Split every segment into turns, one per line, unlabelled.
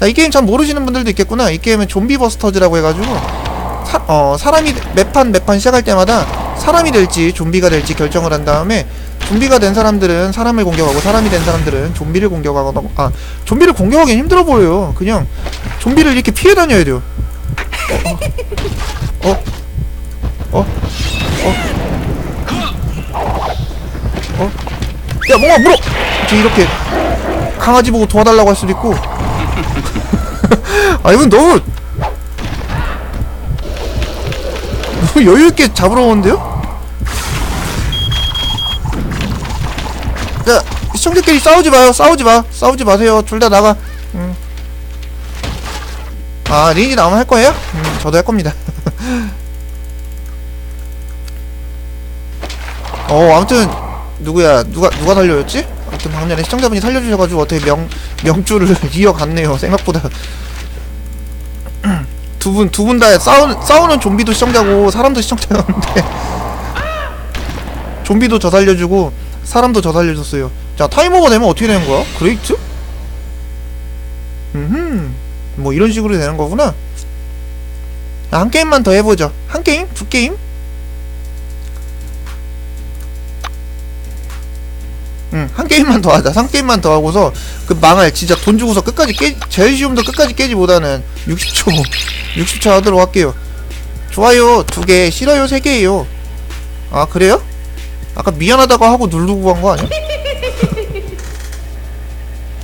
자, 이 게임 잘 모르시는 분들도 있겠구나. 이 게임은 좀비 버스터즈라고 해가지고 사, 어, 사람이 매판 매판 시작할 때마다 사람이 될지 좀비가 될지 결정을 한 다음에 좀비가 된 사람들은 사람을 공격하고 사람이 된 사람들은 좀비를 공격하거나 아 좀비를 공격하기 힘들어 보여요. 그냥 좀비를 이렇게 피해 다녀야 돼요. 어? 어? 어? 어? 어? 야 뭔가 물어! 저 이렇게 강아지 보고 도와달라고 할 수도 있고 아 이건 너무 너무 여유있게 잡으러 오는데요? 자 시청자끼리 싸우지 마요 싸우지 마 싸우지 마세요 둘 다 나가 음. 아 리인이 나오면 할 거예요? 음 저도 할 겁니다 어 아무튼 누구야 누가 누가 살려줬지? 아무튼 방금 전에 시청자분이 살려주셔가지고 어떻게 명 명주를 이어갔네요 생각보다 두 분 두 분 다 싸우는 싸우는 좀비도 시청자고 사람도 시청자였는데 좀비도 저 살려주고 사람도 저 살려줬어요 자 타임오버 되면 어떻게 되는 거야? 그레이트? 음 뭐 이런 식으로 되는 거구나 자, 한 게임만 더 해보죠 한 게임? 두 게임? 응, 한 게임만 더 하자. 한 게임만 더 하고서 그 망할 진짜 돈 주고서 끝까지 깨 제일 쉬움도 끝까지 깨지 못하는 60초 60초 하도록 할게요. 좋아요 두 개, 싫어요 세 개예요. 아 그래요? 아까 미안하다고 하고 누르고 간 거 아니야?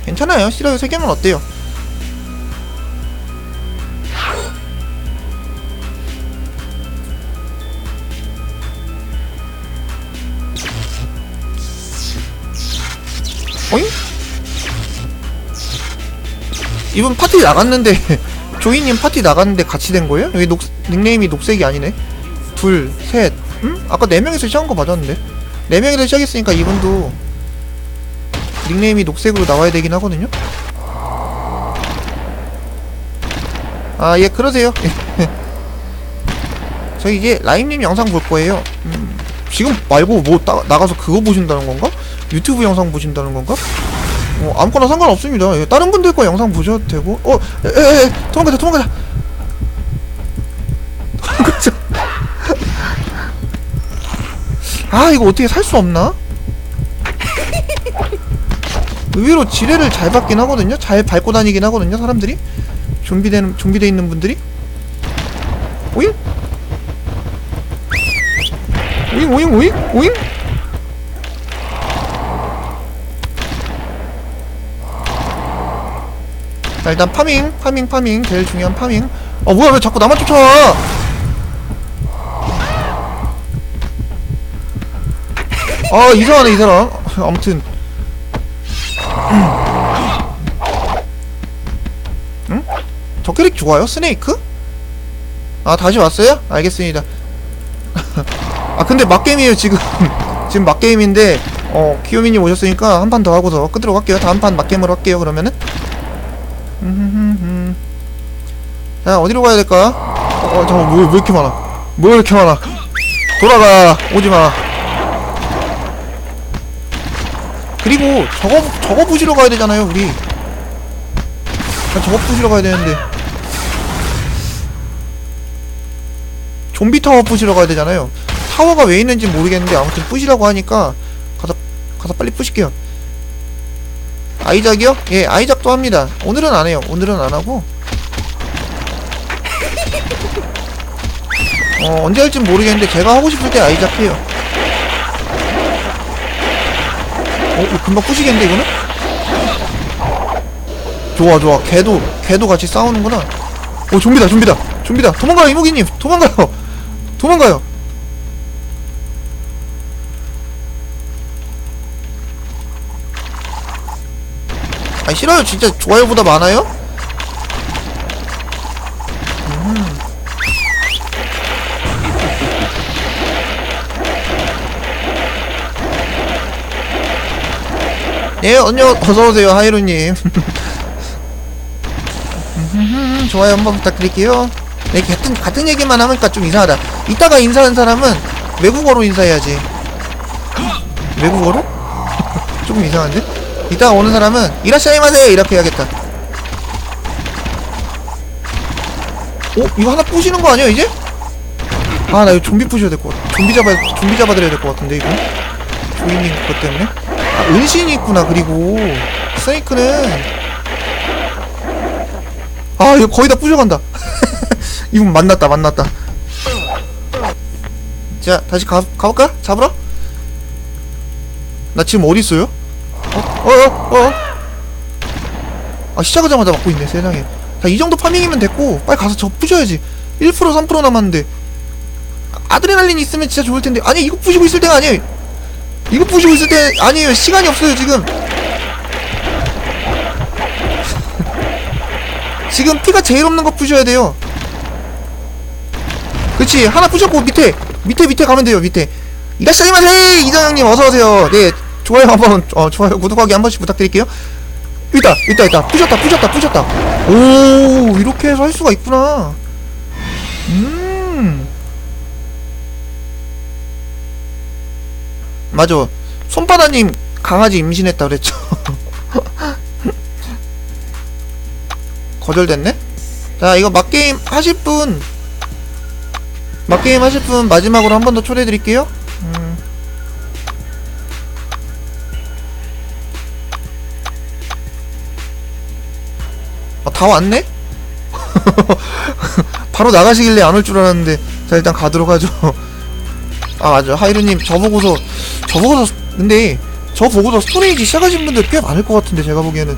괜찮아요. 싫어요 세 개면 어때요? 어잉? 이분 파티 나갔는데 조이님 파티 나갔는데 같이 된 거예요? 여기 녹 닉네임이 녹색이 아니네. 둘, 셋, 응? 아까 네 명이서 시작한 거 맞았는데. 네 명이서 시작했으니까 이분도 닉네임이 녹색으로 나와야 되긴 하거든요. 아, 예, 그러세요. 저 이제 라임님 영상 볼 거예요. 음, 지금 말고 뭐 따, 나가서 그거 보신다는 건가? 유튜브 영상 보신다는 건가? 어, 아무거나 상관없습니다. 예, 다른 분들 거 영상 보셔도 되고. 어, 에, 에, 에, 도망가자, 도망가자. 도망가자. 아, 이거 어떻게 살 수 없나? 의외로 지뢰를 잘 밟긴 하거든요. 잘 밟고 다니긴 하거든요, 사람들이. 좀비되는, 좀비돼 있는 분들이. 오잉? 오잉, 오잉, 오잉, 오잉? 자 일단 파밍 파밍 파밍. 제일 중요한 파밍. 어 뭐야 왜 자꾸 나만 쫓아와? 아 이상하네 이 사람. 아무튼. 응? 저 캐릭 좋아요? 스네이크? 아 다시 왔어요? 알겠습니다. 아 근데 막게임이에요 지금. 지금 막게임인데 어 키오미님 오셨으니까 한 판 더 하고서 끄도록 할게요. 다음 판 막게임으로 할게요 그러면은 자 어디로 가야 될까? 어, 어 잠깐 뭐, 왜 이렇게 많아? 뭐 이렇게 많아? 돌아가 오지 마. 그리고 저거 저거 부시러 가야 되잖아요 우리. 아, 저거 부시러 가야 되는데. 좀비 타워 부시러 가야 되잖아요. 타워가 왜 있는지 모르겠는데 아무튼 부시라고 하니까 가서 가서 빨리 부실게요. 아이작이요? 예, 아이작도 합니다. 오늘은 안 해요. 오늘은 안 하고. 어, 언제 할진 모르겠는데 제가 하고 싶을 때 아이작 해요. 어, 금방 부시겠는데 이거는? 좋아, 좋아. 걔도, 걔도 같이 싸우는구나. 오, 좀비다, 좀비다. 좀비다. 도망가요, 이모기님. 도망가요. 아니 싫어요 진짜 좋아요보다 많아요? 음. 예 언녀 어서오세요 하이루님 음, 좋아요 한번 부탁드릴게요 네 같은, 같은 얘기만 하니까 좀 이상하다 이따가 인사하는 사람은 외국어로 인사해야지 외국어로? 조금 이상한데? 이따가 오는 사람은 이라샤이마세 이렇게 해야겠다 어? 이거 하나 부시는 거 아니야 이제? 아 나 이거 좀비 부셔야 될 것 같아 좀비 잡아 좀비 잡아드려야 될 것 같은데 이거 조이님 그것 때문에 아 은신이 있구나 그리고 스네이크는 아 이거 거의 다 부셔간다 이분 만났다 만났다 자 다시 가, 가볼까? 잡으러? 나 지금 어디 있어요? 어? 어? 어? 어? 아 시작하자마자 맞고 있네 세상에. 자 이 정도 파밍이면 됐고 빨리 가서 저 부셔야지. 1% 3% 남았는데. 아드레날린 있으면 진짜 좋을 텐데. 아니 이거 부시고 있을 때가 아니에요. 이거 부시고 있을 때 아니에요. 시간이 없어요 지금. 지금 피가 제일 없는 거 부셔야 돼요. 그치? 하나 부셨고 밑에. 밑에 밑에 가면 돼요 밑에. 이라시마세! 이정영님 어서오세요. 네 좋아요 한번 어 좋아요. 구독하기 한 번씩 부탁드릴게요. 있다 있다 있다. 부셨다 부셨다 부셨다. 오 이렇게 해서 할 수가 있구나. 음. 맞아. 손바다님 강아지 임신했다 그랬죠? 거절됐네? 자 이거 막게임 하실 분 막게임 하실 분 마지막으로 한 번 더 초대해 드릴게요 다 왔네? 바로 나가시길래 안 올 줄 알았는데 자 일단 가도록 하죠. 아 맞아. 하이루님 저보고서 저보고서 근데 저 보고서 스토레이지 시작하신 분들 꽤 많을 것 같은데 제가 보기에는.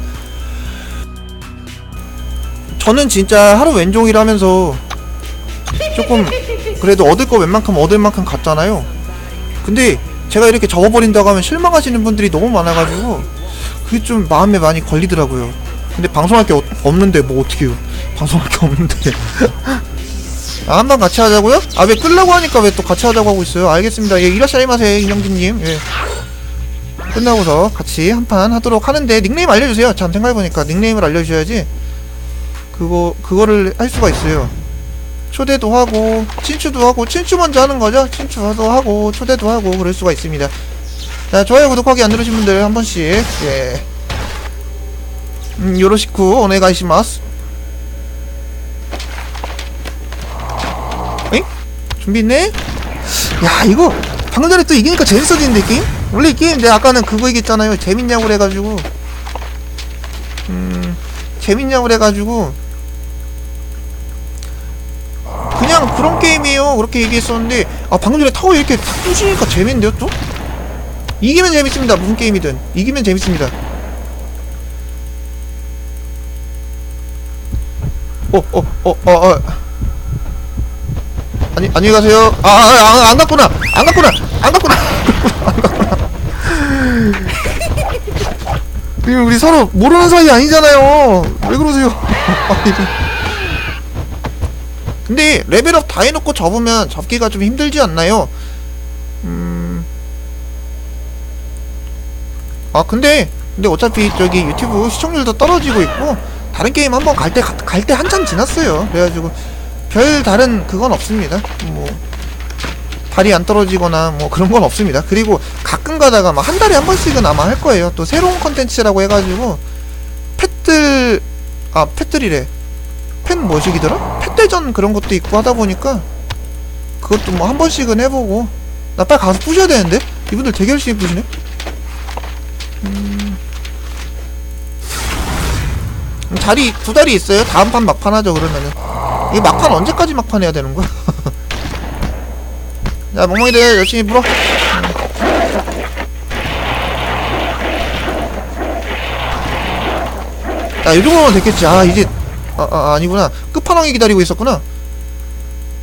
저는 진짜 하루 왼종일 하면서 조금 그래도 얻을 거 웬만큼 얻을 만큼 갔잖아요. 근데 제가 이렇게 접어버린다고 하면 실망하시는 분들이 너무 많아가지고 그게 좀 마음에 많이 걸리더라고요 근데 방송할 게 없- 없는데 뭐 어떡해요? 방송할 게 없는데. 아, 한 번 같이 하자고요? 아 왜 끌려고 하니까 왜 또 같이 하자고 하고 있어요? 알겠습니다. 예 이라샤이마세 이명진님. 예. 끝나고서 같이 한 판 하도록 하는데 닉네임 알려주세요. 참 생각해보니까 닉네임을 알려주셔야지 그거 그거를 할 수가 있어요. 초대도 하고 친추도 하고 친추 먼저 하는 거죠? 친추도 하고 초대도 하고 그럴 수가 있습니다. 자 좋아요 구독하기 안 누르신 분들 한 번씩 예 음, 요로시쿠 오네가이시마스. 엥? 준비했네? 야 이거 방금 전에 또 이기니까 재밌어지는데 게임? 원래 이 게임 내가 아까는 그거 얘기했잖아요. 재밌냐고 그래가지고. 음 재밌냐고 그래가지고. 그냥 그런 게임이에요. 그렇게 얘기했었는데. 아 방금 전에 타워 이렇게 탁 부시니까 재밌는데요 또? 이기면 재밌습니다. 무슨 게임이든. 이기면 재밌습니다 어 어 어 어 어. 아니 안녕히 가세요. 아안 안 갔구나. 안 갔구나. 안 갔구나. 안 갔구나. 우리 서로 모르는 사이 아니잖아요. 왜 그러세요? 근데 레벨업 다 해놓고 접으면 접기가 좀 힘들지 않나요? 음... 아 근데 근데 어차피 저기 유튜브 시청률도 떨어지고 있고 다른 게임 한번 갈 때 갈 때 한참 지났어요. 그래가지고 별 다른 그건 없습니다. 뭐 발이 안 떨어지거나 뭐 그런 건 없습니다. 그리고 가끔 가다가 막 한 달에 한 번씩은 아마 할 거예요. 또 새로운 컨텐츠라고 해가지고 펫들 아 펫들이래. 팬 뭐식이더라? 펫대전 그런 것도 있고 하다 보니까 그것도 뭐 한 번씩은 해보고 나 빨리 가서 부셔야 되는데 이분들 되게 열심히 부시네 음... 자리 두 다리 있어요 다음 판 막판 하죠 그러면은 이 막판 언제까지 막판 해야 되는 거야 자 멍멍이들 열심히 불어 야, 이 정도면 됐겠지. 아, 이제, 아, 아, 아니구나. 끝판왕이 기다리고 있었구나.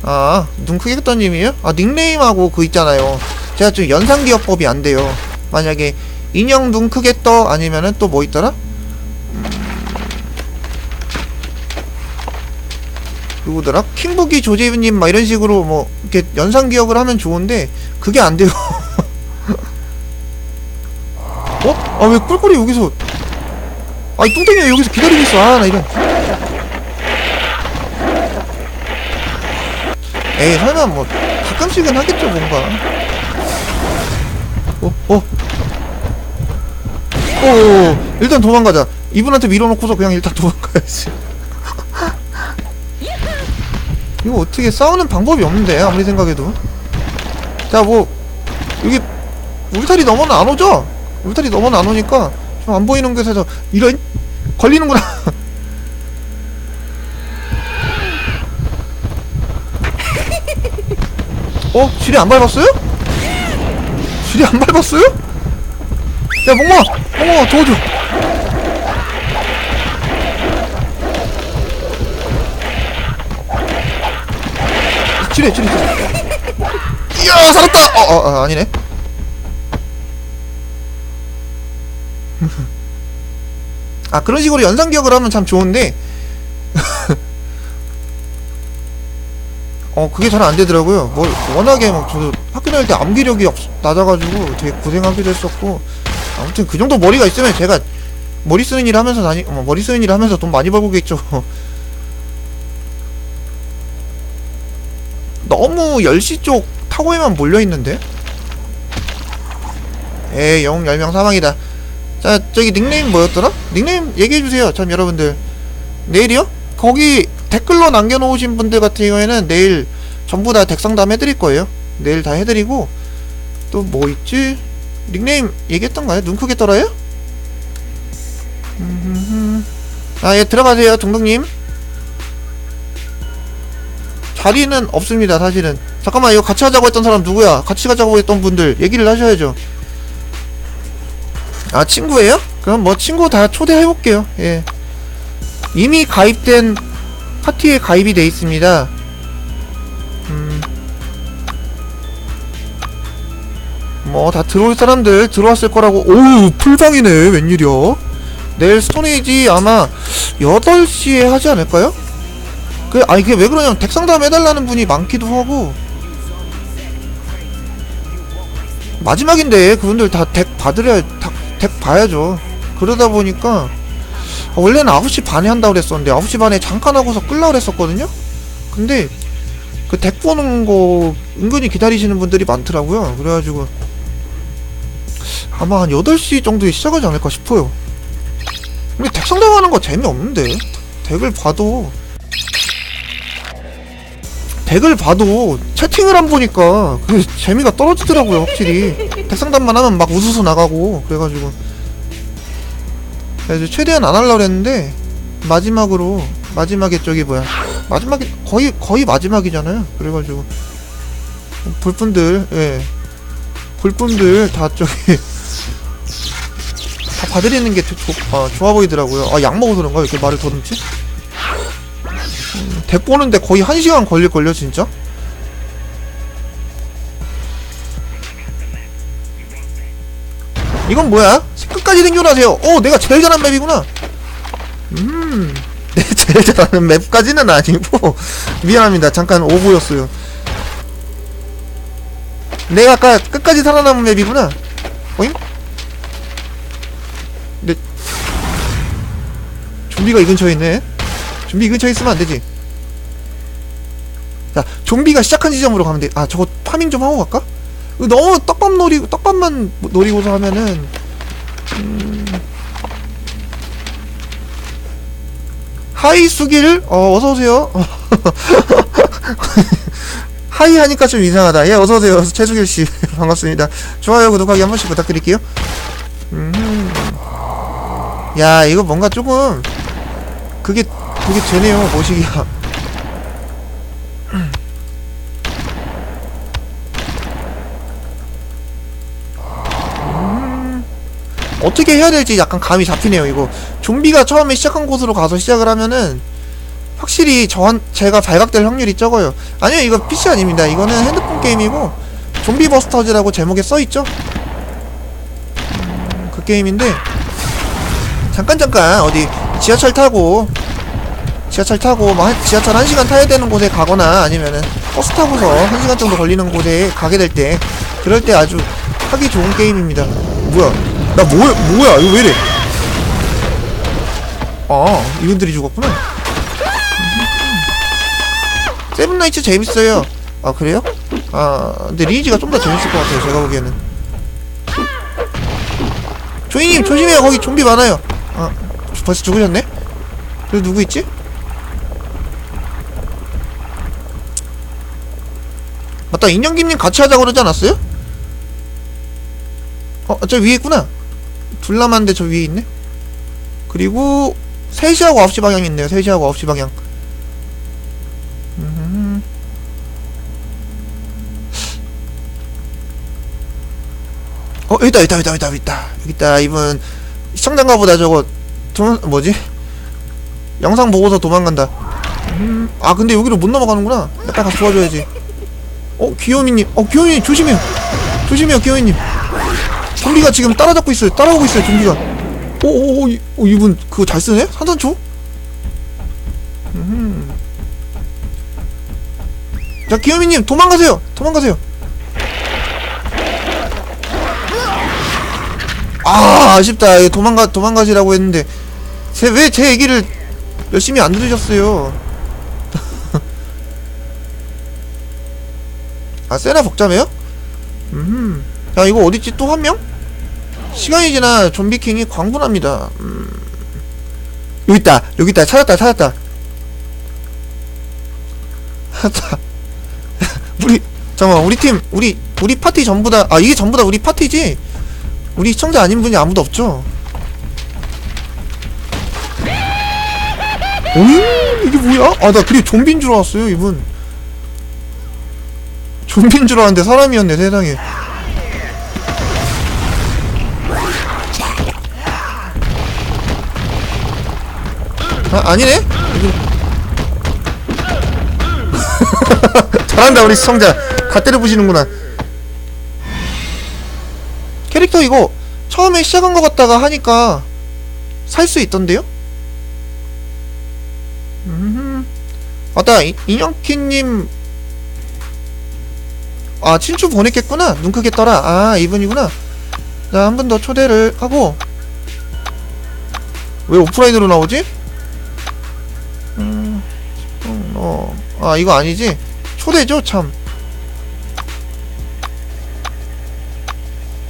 아, 눈 크게 떴님이에요 아, 닉네임하고 그 있잖아요. 제가 좀 연상기억법이 안 돼요. 만약에 인형 눈 크게 떠 아니면은 또 뭐 있더라? 누구더라? 킹부기 조재빈님 막 이런 식으로 뭐 이렇게 연상 기억을 하면 좋은데 그게 안 돼요. 어? 아 왜 꿀꿀이 여기서 아이 뚱땡이가 여기서 기다리고 있어 아 나 이런 에이 설마 뭐 가끔씩은 하겠죠 뭔가 어? 어? 어, 어 일단 도망가자 이분한테 밀어놓고서 그냥 일단 도망가야지 이거 어떻게 싸우는 방법이 없는데 아무리 생각해도 자 뭐 여기 울타리 넘어는 안 오죠? 울타리 넘어는 안 오니까 좀 안 보이는 곳에서 이런 걸리는구나 어? 지뢰 안 밟았어요? 지뢰 안 밟았어요? 야 멍멍아 멍멍아 도와줘 지뢰 지뢰 지뢰. 이야 살았다. 어, 어, 어 아니네. 아 그런 식으로 연상 기억을 하면 참 좋은데. 어 그게 잘 안 되더라고요. 뭐 워낙에 막 저도 학교 다닐 때 암기력이 없, 낮아가지고 되게 고생하기도 했었고. 아무튼 그 정도 머리가 있으면 제가 머리 쓰는 일 하면서 다니 어, 머리 쓰는 일 하면서 돈 많이 벌고겠죠 너무 10시 쪽 타고에만 몰려있는데? 에이 영웅 10명 사망이다 자 저기 닉네임 뭐였더라? 닉네임 얘기해주세요 참 여러분들 내일이요? 거기 댓글로 남겨놓으신 분들 같은 경우에는 내일 전부 다 덱상담 해드릴 거예요 내일 다 해드리고 또 뭐 있지? 닉네임 얘기했던가요? 눈 크게 떨어요? 아예 들어가세요 동동님 자리는 없습니다 사실은. 잠깐만 이거 같이 하자고 했던 사람 누구야? 같이 가자고 했던 분들 얘기를 하셔야죠. 아 친구예요? 그럼 뭐 친구 다 초대해볼게요. 예. 이미 가입된 파티에 가입이 돼 있습니다. 음. 뭐 다 들어올 사람들 들어왔을 거라고. 오우 풀방이네 웬일이야 내일 스톤에이지 아마 8시에 하지 않을까요? 그, 아, 이게 왜 그러냐면, 덱상담 해달라는 분이 많기도 하고, 마지막인데, 그분들 다 덱 받으려, 다, 덱 봐야죠. 그러다 보니까, 아, 원래는 9시 반에 한다고 그랬었는데, 9시 반에 잠깐 하고서 끌라 그랬었거든요? 근데, 그 덱 보는 거, 은근히 기다리시는 분들이 많더라고요. 그래가지고, 아마 한 8시 정도에 시작하지 않을까 싶어요. 근데 덱 상담 하는 거 재미없는데? 덱을 봐도, 덱을 봐도 채팅을 안 보니까 그 재미가 떨어지더라고요 확실히. 덱상담만 하면 막 우수수 나가고 그래가지고. 그래서 최대한 안 하려고 했는데 마지막으로 마지막에 저기 뭐야. 마지막에 거의 거의 마지막이잖아요. 그래가지고 볼분들 예. 볼분들 다 저기 다 봐드리는 게 조, 아, 좋아 보이더라고요. 아 약 먹어서 그런가? 왜 이렇게 말을 더듬지? 덱 보는데 거의 한 시간 걸릴걸요 진짜? 이건 뭐야? 끝까지 생존하세요. 어 내가 제일 잘하는 맵이구나. 음 내가 제일 잘하는 맵까지는 아니고. 미안합니다. 잠깐 오보였어요. 내가 아까 끝까지 살아남은 맵이구나. 어잉? 네. 좀비가 이 근처에 있네. 좀비 이 근처에 있으면 안되지 자, 좀비가 시작한 지점으로 가면 돼. 아, 저거 파밍 좀 하고 갈까? 너무 떡밥 노리고, 떡밥만 노리고서 하면은, 음... 하이 수길, 어, 어서오세요. 하이 하니까 좀 이상하다. 예, 어서오세요. 최수길씨. 반갑습니다. 좋아요, 구독하기 한 번씩 부탁드릴게요. 음. 야, 이거 뭔가 조금, 그게, 그게 되네요, 모시기가. 어떻게 해야 될지 약간 감이 잡히네요 이거. 좀비가 처음에 시작한 곳으로 가서 시작을 하면은 확실히 저한 제가 발각될 확률이 적어요. 아니요 이거 PC 아닙니다. 이거는 핸드폰 게임이고 좀비 버스터즈라고 제목에 써있죠? 음, 그 게임인데. 잠깐 잠깐. 어디 지하철 타고 지하철 타고 뭐 한- 지하철 1시간 타야 되는 곳에 가거나 아니면은 버스 타고서 1시간 정도 걸리는 곳에 가게 될 때 그럴 때 아주 하기 좋은 게임입니다. 뭐야 나 뭐, 뭐야 이거 왜 이래 아 이분들이 죽었구나 세븐나이츠 재밌어요 아 그래요? 아 근데 리니지가 좀 더 재밌을 것 같아요 제가 보기에는 조이님 조심해요 거기 좀비 많아요 아 벌써 죽으셨네? 그리고 누구 있지? 맞다 인형김님 같이 하자고 그러지 않았어요? 어 저 위에 있구나 둘 남았는데 저 위에 있네? 그리고 3시하고 9시 방향 있네요. 3시하고 9시 방향. 음. 어 여기다 여기다 여기다 여기다 여기다. 여기다. 이분 시청자인가 보다. 저거 도 뭐지? 영상 보고서 도망간다. 음, 아 근데 여기로 못 넘어가는구나. 약간 가서 도와줘야지. 어 귀요미님. 어 귀요미님 조심해요. 조심해요 귀요미님 좀비가 지금 따라잡고 있어요. 따라오고 있어요 좀비가. 오오오 이, 어, 이분 그거 잘 쓰네? 산산초? 음. 자 귀요미님 도망가세요. 도망가세요. 아 아쉽다. 도망가 도망가시라고 했는데. 왜제 얘기를 열심히 안 들으셨어요? 아 세나 복잡해요? 음. 야 이거 어딨지? 또 한 명? 시간이 지나 좀비킹이 광분합니다. 음. 여기 있다. 여기 있다. 찾았다. 찾았다. 찾았다. 우리 잠깐만. 우리 팀 우리 우리 파티 전부 다아 이게 전부 다 우리 파티지? 우리 시청자 아닌 분이 아무도 없죠? 어이 이게 뭐야? 아 나 그게 좀비인 줄 알았어요 이분. 좀비인 줄 알았는데 사람이었네 세상에 아 아니네? 잘한다 우리 시청자. 다 때려 부시는구나. 캐릭터 이거 처음에 시작한 것 같다가 하니까 살 수 있던데요? 이- 인형키님. 아 친추 보냈겠구나. 눈 크게 떠라. 아 이분이구나. 자한번 더 초대를 하고. 왜 오프라인으로 나오지? 어, 아 이거 아니지? 초대죠 참.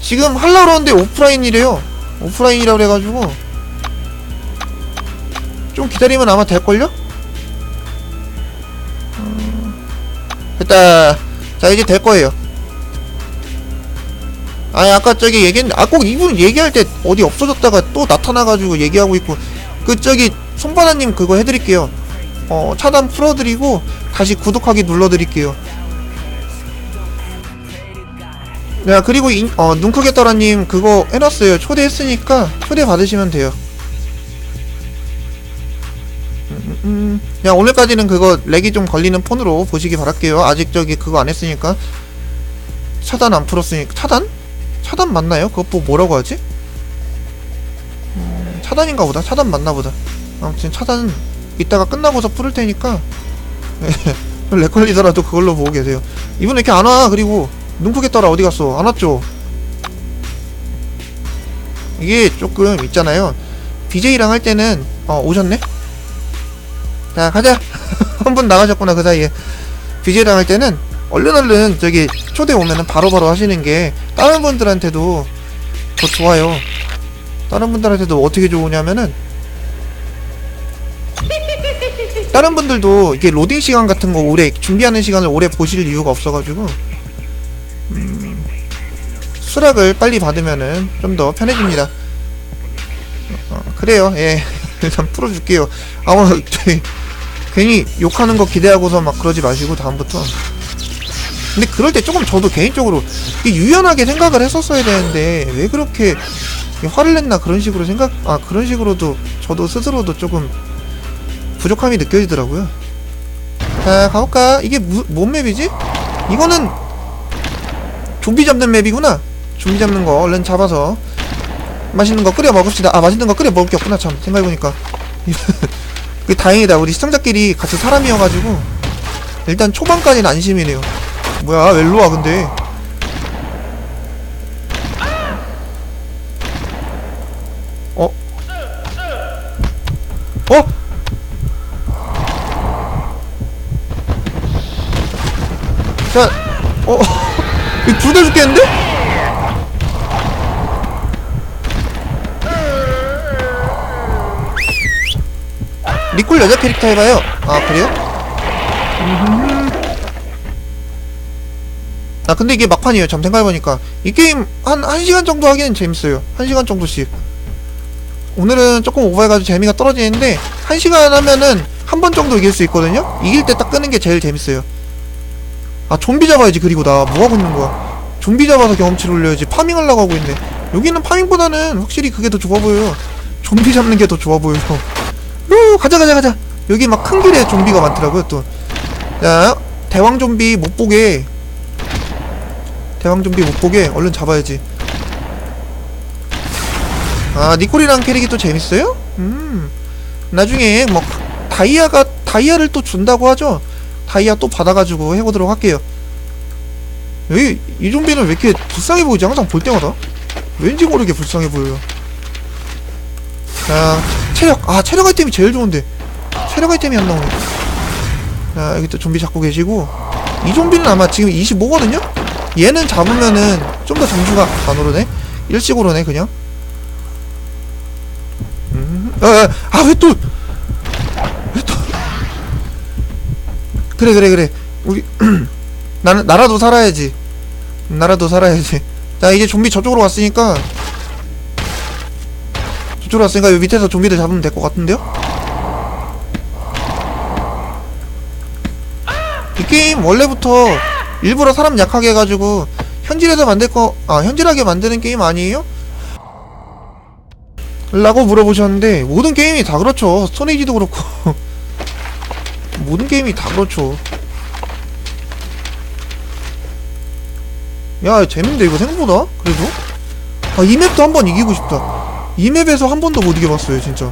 지금 할라 그러는데 오프라인이래요. 오프라인이라 그래가지고. 좀 기다리면 아마 될걸요? 음, 됐다. 자 이제 될 거예요. 아니 아까 저기 얘기했는데 아 꼭 이분 얘기할 때 어디 없어졌다가 또 나타나가지고 얘기하고 있고. 그 저기 손바다님 그거 해드릴게요 어 차단 풀어드리고 다시 구독하기 눌러드릴게요. 야 그리고 인, 어, 눈크게 떠라님 그거 해놨어요. 초대했으니까 초대 받으시면 돼요. 음, 음, 야 오늘까지는 그거 렉이 좀 걸리는 폰으로 보시기 바랄게요. 아직 저기 그거 안 했으니까. 차단 안 풀었으니까. 차단? 차단 맞나요? 뭐 뭐라고 하지? 음, 차단인가 보다. 차단 맞나 보다. 아무튼 차단 이따가 끝나고서 풀을 테니까. 렉 걸리더라도 그걸로 보고 계세요. 이분 왜 이렇게 안 와. 그리고 눈크게 떠라. 어디 갔어? 안 왔죠? 이게 조금 있잖아요. BJ랑 할 때는 어 오셨네? 자 가자. 한 분 나가셨구나 그 사이에. BJ랑 할 때는 얼른 얼른 저기 초대 오면은 바로바로 하시는 게 다른 분들한테도 더 좋아요. 다른 분들한테도 어떻게 좋으냐면은 다른 분들도 이게 로딩 시간 같은 거 오래 준비하는 시간을 오래 보실 이유가 없어가지고 음, 수락을 빨리 받으면은 좀 더 편해집니다. 어, 그래요. 예. 일단 풀어줄게요. 아무 괜히 욕하는 거 기대하고서 막 그러지 마시고 다음부터. 근데 그럴 때 조금 저도 개인적으로 유연하게 생각을 했었어야 되는데 왜 그렇게 화를 냈나 그런 식으로 생각 아 그런 식으로도 저도 스스로도 조금 부족함이 느껴지더라고요. 자 가볼까? 이게 무, 뭔 맵이지? 이거는 좀비 잡는 맵이구나. 좀비 잡는 거 얼른 잡아서 맛있는 거 끓여 먹읍시다. 아 맛있는 거 끓여 먹을 게 없구나 참 생각해보니까. 그 다행이다. 우리 시청자끼리 같이 사람이어가지고 일단 초반까지는 안심이네요. 뭐야 왜 일로 와 근데? 어? 어? 자, 어, 둘다 죽겠는데? 리콜 여자 캐릭터 해봐요. 아, 그래요? 아 근데 이게 막판이에요 잠 생각해보니까 이 게임 한 1시간 정도 하기는 재밌어요 1시간 정도씩 오늘은 조금 오버해가지고 재미가 떨어지는데 1시간 하면은 한 번 정도 이길 수 있거든요 이길 때 딱 끄는 게 제일 재밌어요 아 좀비 잡아야지 그리고 나 뭐하고 있는 거야? 좀비 잡아서 경험치를 올려야지. 파밍하려고 하고 있네. 여기는 파밍보다는 확실히 그게 더 좋아 보여요. 좀비 잡는 게 더 좋아 보여요. 루 가자 가자 가자. 여기 막 큰 길에 좀비가 많더라고요 또자 대왕 좀비 못 보게. 대왕 좀비 못 보게. 얼른 잡아야지. 아 니콜이랑 캐릭이 또 재밌어요? 음. 나중에 뭐 다이아가 다이아를 또 준다고 하죠 다이아 또 받아가지고 해보도록 할게요. 여기 이 좀비는 왜 이렇게 불쌍해 보이지? 항상 볼 때마다? 왠지 모르게 불쌍해 보여요. 자 체력. 아 체력 아이템이 제일 좋은데. 체력 아이템이 안 나오네. 자 여기 또 좀비 잡고 계시고. 이 좀비는 아마 지금 25거든요? 얘는 잡으면은 좀 더 점수가 안 오르네? 일찍 오르네 그냥? 음, 아왜 또왜 그래 그래 그래 우리 나는 나라도 살아야지 나라도 살아야지 자 이제 좀비 저쪽으로 왔으니까 저쪽으로 왔으니까 여기 밑에서 좀비들 잡으면 될 것 같은데요? 이 게임 원래부터 일부러 사람 약하게 해가지고 현질에서 만들 거, 아, 현질하게 만드는 게임 아니에요? 라고 물어보셨는데, 모든 게임이 다 그렇죠. 스토네이지도 그렇고. 모든 게임이 다 그렇죠. 야, 재밌는데, 이거 생각보다? 그래도? 아, 이 맵도 한번 이기고 싶다. 이 맵에서 한 번도 못 이겨봤어요, 진짜.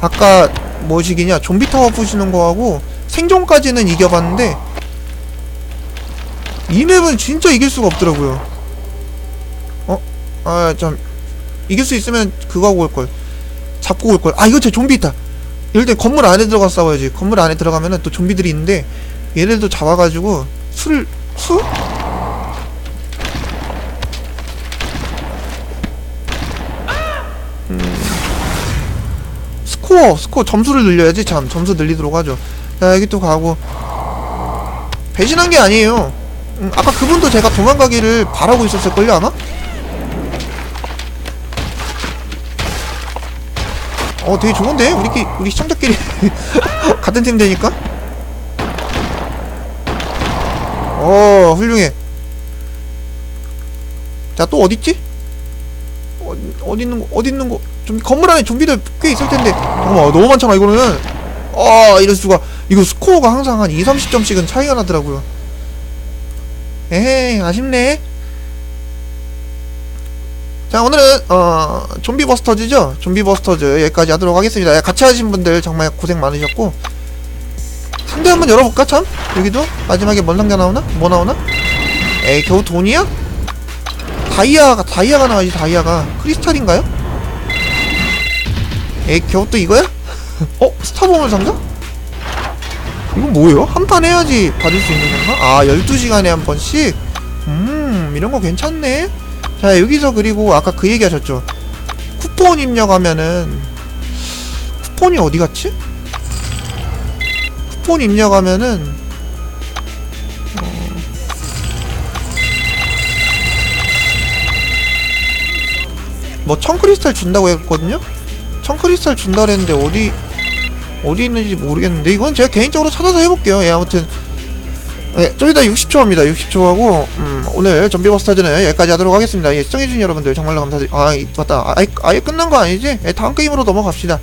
아까, 뭐시기냐, 좀비 타워 부시는 거하고, 생존까지는 이겨봤는데, 이 맵은 진짜 이길 수가 없더라고요. 어? 아, 참. 이길 수 있으면 그거 하고 올걸. 잡고 올걸. 아, 이거 제 좀비 있다. 땐 건물 안에 들어가 싸워야지. 건물 안에 들어가면은 또 좀비들이 있는데, 얘네들도 잡아가지고, 술, 수? 음. 스코어, 스코어 점수를 늘려야지, 참. 점수 늘리도록 하죠. 자, 여기 또 가고. 배신한 게 아니에요. 음, 아까 그분도 제가 도망가기를 바라고 있었을걸요 아마? 어 되게 좋은데? 우리 끼, 우리 시청자끼리 같은 팀 되니까? 어 훌륭해. 자 또 어딨지? 어, 어디 있는 거 어디 있는 거? 좀 건물 안에 좀비들 꽤 있을 텐데. 잠깐만 너무 많잖아 이거는. 아 이럴 수가. 이거 스코어가 항상 한 2, 30점씩은 차이가 나더라고요. 에헤이 아쉽네 자 오늘은 어 좀비 버스터즈죠? 좀비 버스터즈 여기까지 하도록 하겠습니다. 야, 같이 하신 분들 정말 고생 많으셨고. 상대 한번 열어볼까 참? 여기도? 마지막에 뭔 상자 나오나? 뭐 나오나? 에이 겨우 돈이야? 다이아가 다이아가 나와야지 다이아가. 크리스탈인가요? 에이 겨우 또 이거야? 어 스타보물 상자? 이건 뭐예요? 한 판 해야지 받을 수 있는 건가? 아 12시간에 한 번씩? 음 이런 거 괜찮네 자 여기서 그리고 아까 그 얘기 하셨죠 쿠폰 입력하면은 쿠폰이 어디 갔지? 쿠폰 입력하면은 어... 뭐 청크리스탈 준다고 했거든요? 청크리스탈 준다 그랬는데 어디 어디 있는지 모르겠는데 이건 제가 개인적으로 찾아서 해볼게요. 예, 아무튼 네, 좀 이따 60초입니다. 60초 하고 음, 오늘 좀비 버스터즈는 여기까지 하도록 하겠습니다. 예, 시청해주신 여러분들 정말로 감사드리. 아, 이- 맞다. 아예, 아예 끝난 거 아니지? 예, 다음 게임으로 넘어갑시다.